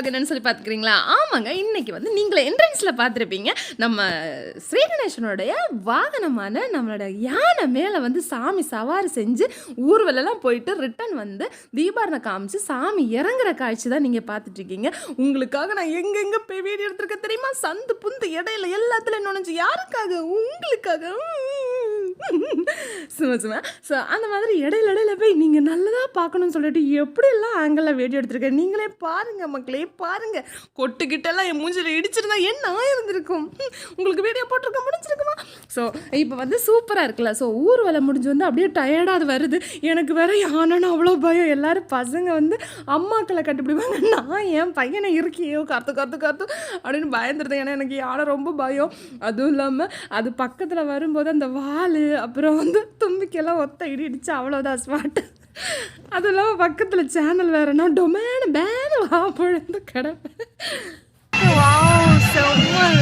ஆகணும்னு சொல்லி பார்த்துக்கிறீங்களா? ஆமாங்க இன்னைக்கு வந்து நீங்களே என்ட்ரன்ஸில் பார்த்துருப்பீங்க. நம்ம ஸ்ரீ கணேசனுடைய வாகனமான நம்மளோட யானை மேலே வந்து சாமி சவாரி செஞ்சு ஊர்வலெல்லாம் போயிட்டு ரிட்டன் வந்து தீபாரணை காமிச்சு சாமி இறங்குற காட்சி தான் நீங்கள் பார்த்துட்ருக்கீங்க. உங்களுக்காக நான் எங்கெங்கே போய் வீடியோ எடுத்திருக்கேன் தெரியுமா? சந்து புந்து இடையில எல்லாத்துலையும் நுழைஞ்சு யாருக்காக? உங்களுக்காக. சும்மா சும்மா. ஸோ அந்த மாதிரி இடையில இடையில போய் நீங்கள் நல்லதாக பார்க்கணும்னு சொல்லிட்டு எப்படியெல்லாம் ஆங்கிளில் வீடியோ எடுத்திருக்கேன் நீங்களே பாருங்கள் மக்களே பாருங்கள் கொட்டுக்கிட்டெல்லாம் என் மூஞ்சில் இடிச்சிருந்தா என்ன ஆயிருந்திருக்கும்? உங்களுக்கு வீடியோ போட்டிருக்க முடிஞ்சிருக்குமா? ஸோ இப்போ வந்து சூப்பராக இருக்குல்ல? ஸோ ஊர்வலம் முடிஞ்சு வந்து அப்படியே டயர்டாக அது வருது. எனக்கு வேற யானைன்னு அவ்வளோ பயம். எல்லாரும் பசங்க வந்து அம்மாக்களை கட்டுப்பிடிப்பாங்க நான் என் பையனை இருக்கியோ கற்று கற்று கற்று அப்படின்னு பயந்துருந்தேன். ஏன்னா எனக்கு யானை ரொம்ப பயம். அதுவும் இல்லாமல் அது பக்கத்தில் வரும்போது அந்த வால் அப்புறம் வந்து தும்பிக்கெல்லாம் ஒத்த இடி இடிச்சு அவ்வளோதான் ஸ்மார்ட் அதுவும் இல்லாமல் பக்கத்தில் சேனல் வேறனா டொமேனு பேனு வா பொழுது கிடப்பேன். செம்ம.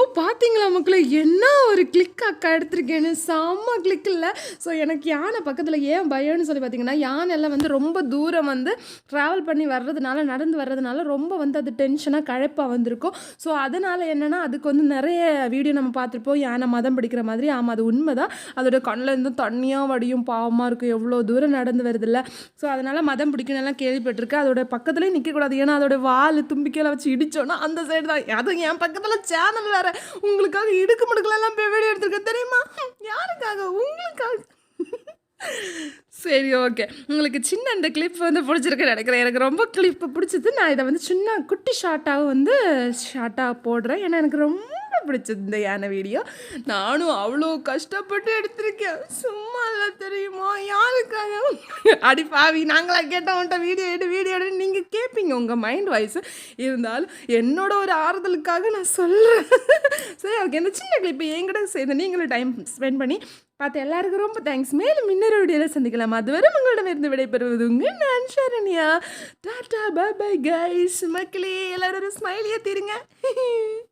ஸோ பார்த்தீங்களா மக்களை? என்ன ஒரு கிளிக் அக்கா எடுத்திருக்கேன்னு? செம்ம கிளிக் இல்லை. ஸோ எனக்கு யானை பக்கத்தில் ஏன் பயம்னு சொல்லி பார்த்தீங்கன்னா யானை எல்லாம் வந்து ரொம்ப தூரம் வந்து ட்ராவல் பண்ணி வர்றதுனால நடந்து வர்றதுனால ரொம்ப வந்து அது டென்ஷனாக கழப்பாக வந்திருக்கும். ஸோ அதனால் என்னென்னா அதுக்கு வந்து நிறைய வீடியோ நம்ம பார்த்துருப்போம். யானை மதம் பிடிக்கிற மாதிரி. ஆமாம் அது உண்மைதான். அதோட கண்ணில் இருந்தும் தண்ணியாக வடியும் பாவமாக இருக்கும் எவ்வளோ தூரம் நடந்து வருதில்ல ஸோ அதனால் மதம் பிடிக்கணும்லாம் கேள்விப்பட்டிருக்கேன் அதோட பக்கத்துலேயே நிற்கக்கூடாது ஏன்னா அதோட வால் தும்பிக்கையில் வச்சு இடித்தோன்னா அந்த சைடு தான். அதுவும் என் பக்கத்தில் சேனல் வேறு உங்களுக்காக இடுக்கு முடுக்கலாம் போய் வீடியோ எடுத்துருக்கேன். தெரியுமா? யாருக்காக? உங்களுக்காக. சரி ஓகே உங்களுக்கு சின்ன இந்த கிளிப் வந்து பிடிச்சிருக்கு நினைக்கிறேன். எனக்கு ரொம்ப கிளிப்பு பிடிச்சது. நான் இதை வந்து சின்ன குட்டி ஷார்ட்டாக வந்து ஷார்ட்டாக போடுறேன். ஏன்னா எனக்கு ரொம்ப பிடிச்சது இந்த யானை வீடியோ நானும் அவ்வளோ கஷ்டப்பட்டு எடுத்திருக்கேன். சும்மா இல்லை தெரியுமா? அடி பாவி நாங்களா கேட்டோம்ட்ட வீடியோ எடு வீடியோ எடு நீங்கள் கேட்பீங்க உங்கள் மைண்ட் வாய்ஸ் இருந்தாலும் என்னோட ஒரு ஆறுதலுக்காக நான் சொல்கிறேன் சரி ஓகே இந்த சின்ன கிளிப்பு என்கிட்ட சேர்ந்து நீங்களும் டைம் ஸ்பெண்ட் பண்ணி பார்த்து எல்லாருக்கும் ரொம்ப தேங்க்ஸ் மேலும் இன்னொரு வீடியோவில் சந்திக்கலாம். அதுவரை உங்களிடமிருந்து விடைபெறுவது உங்கள் நான் Sharanya. Tata bye bye guys மக்களே எல்லாரும் ஸ்மைலியே தீருங்க.